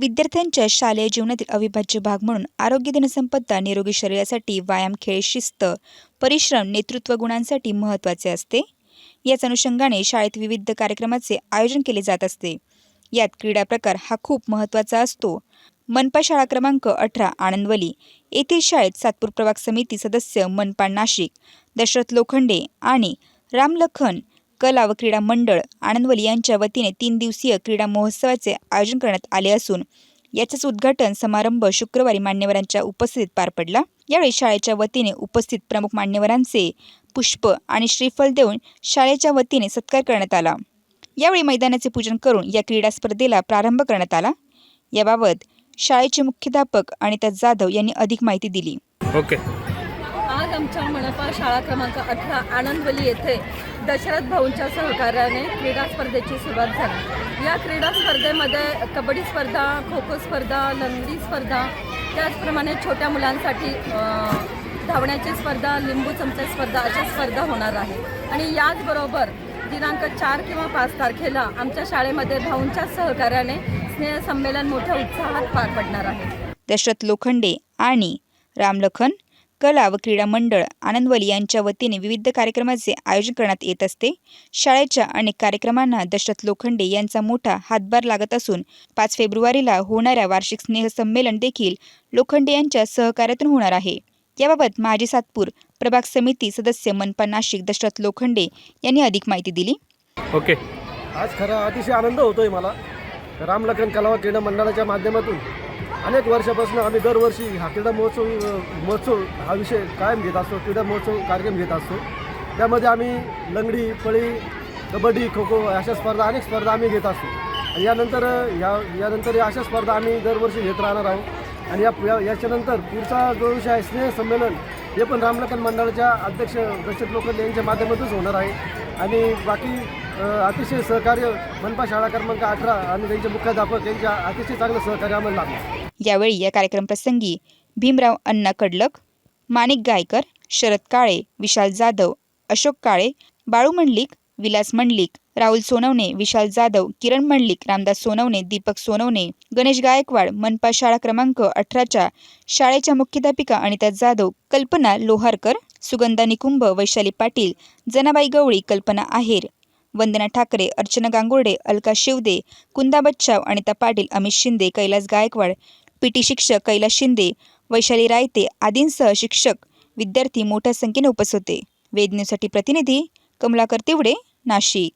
विद्यार्थ्यांच्या शालेय जीवनातील अविभाज्य भाग म्हणून आरोग्य धनसंपदा निरोगी शरीरासाठी व्यायाम खेळ शिस्त परिश्रम नेतृत्व गुणांसाठी महत्त्वाचे असते. याच अनुषंगाने शाळेत विविध कार्यक्रमाचे आयोजन केले जात असते. यात क्रीडा प्रकार हा खूप महत्त्वाचा असतो. मनपा शाळा क्रमांक अठरा आनंदवली. येथील शाळेत सातपूर प्रभाग समिती सदस्य मनपा नाशिक दशरथ लोखंडे आणि रामलखन कला व क्रीडा मंडळ आनंदवली यांच्या वतीने तीन दिवसीय क्रीडा महोत्सवाचे आयोजन करण्यात आले असून याचेच उद्घाटन समारंभ शुक्रवारी मान्यवरांच्या उपस्थितीत पार पडला. यावेळी शाळेच्या वतीने उपस्थित प्रमुख मान्यवरांचे पुष्प आणि श्रीफल देऊन शाळेच्या वतीने सत्कार करण्यात आला. यावेळी मैदानाचे पूजन करून या क्रीडा स्पर्धेला प्रारंभ करण्यात आला. याबाबत शाळेचे मुख्याध्यापक अनिता जाधव यांनी अधिक माहिती दिली. ओके. आज आमच्या मनपा शाळा क्रमांक अठरा आनंदवली येथे दशरथ भाऊंच्या सहकार्याने क्रीडा स्पर्धेची सुरुवात झाली. या क्रीडा स्पर्धेमध्ये कबड्डी स्पर्धा खो खो स्पर्धा लंगडी स्पर्धा त्याचप्रमाणे छोट्या मुलांसाठी धावण्याची स्पर्धा लिंबू चमचा स्पर्धा अशा स्पर्धा होणार आहे आणि याचबरोबर दिनांक चार किंवा पाच तारखेला आमच्या शाळेमध्ये भाऊंच्या सहकार्याने स्नेहसंमेलन मोठ्या उत्साहात पार पडणार आहे. दशरथ लोखंडे आणि रामलखन कला व क्रीडा मंडळ आनंदवली यांच्या वतीने विविध कार्यक्रमाचे आयोजन करण्यात येत असते. शाळेच्या अनेक कार्यक्रमांना दशरथ लोखंडे यांचा मोठा हातभार लागत असून पाच फेब्रुवारीला होणाऱ्या वार्षिक स्नेहसंमेलन देखील लोखंडे यांच्या सहकार्यातून होणार आहे. याबाबत माजी सातपूर प्रभाग समिती सदस्य मनपा नाशिक दशरथ लोखंडे यांनी अधिक माहिती दिली. ओके. आज खरा अतिशय आनंद होतोय मला. रामलखन कला व क्रीडा मंडळाच्या माध्यमातून अनेक वर्षापासून आम्ही दरवर्षी हा क्रीडा महोत्सव महोत्सव हा विषय कायम घेत असतो क्रीडा महोत्सव कार्यक्रम घेत असतो. त्यामध्ये आम्ही लंगडी पळी कबड्डी खो खो अशा स्पर्धा अनेक स्पर्धा आम्ही घेत असतो. आणि यानंतर या यानंतर अशा स्पर्धा आम्ही दरवर्षी घेत राहणार आहोत. आणि या याच्यानंतर पुढचा जो विषय आहे स्नेह संमेलन हे पण रामलखन मंडळाच्या अध्यक्ष दशरथ लोखंडे यांच्या माध्यमातूनच होणार आहे. आणि बाकी अतिशय सहकार्य मनपा शाळा क्रमांक अठरा आणि त्यांचे मुख्याध्यापक यांच्या अतिशय चांगलं सहकार्य आम्हाला लाभलं यावेळी या कार्यक्रम प्रसंगी भीमराव अण्णा कडलक माणिक गायकर शरद काळे विशाल जाधव अशोक काळे बाळू मंडलिक विलास मंडलिक राहुल सोनवणे विशाल जाधव किरण मंडलिक रामदास सोनवणे दीपक सोनवणे गणेश गायकवाड मनपा शाळा क्रमांक अठराच्या शाळेच्या मुख्याध्यापिका अनिता जाधव कल्पना लोहारकर सुगंधा निकुंभ वैशाली पाटील जनाबाई गवळी कल्पना आहेर वंदना ठाकरे अर्चना गांगुर्डे अलका शिवदे कुंदा बच्चाव अनिता पाटील अमित शिंदे कैलास गायकवाड पी टी शिक्षक कैलास शिंदे वैशाली रायते आदींसह शिक्षक विद्यार्थी मोठ्या संख्येने उपस्थित होते. वेद न्यूजसाठी प्रतिनिधी कमलाकर तिवडे नाशिक.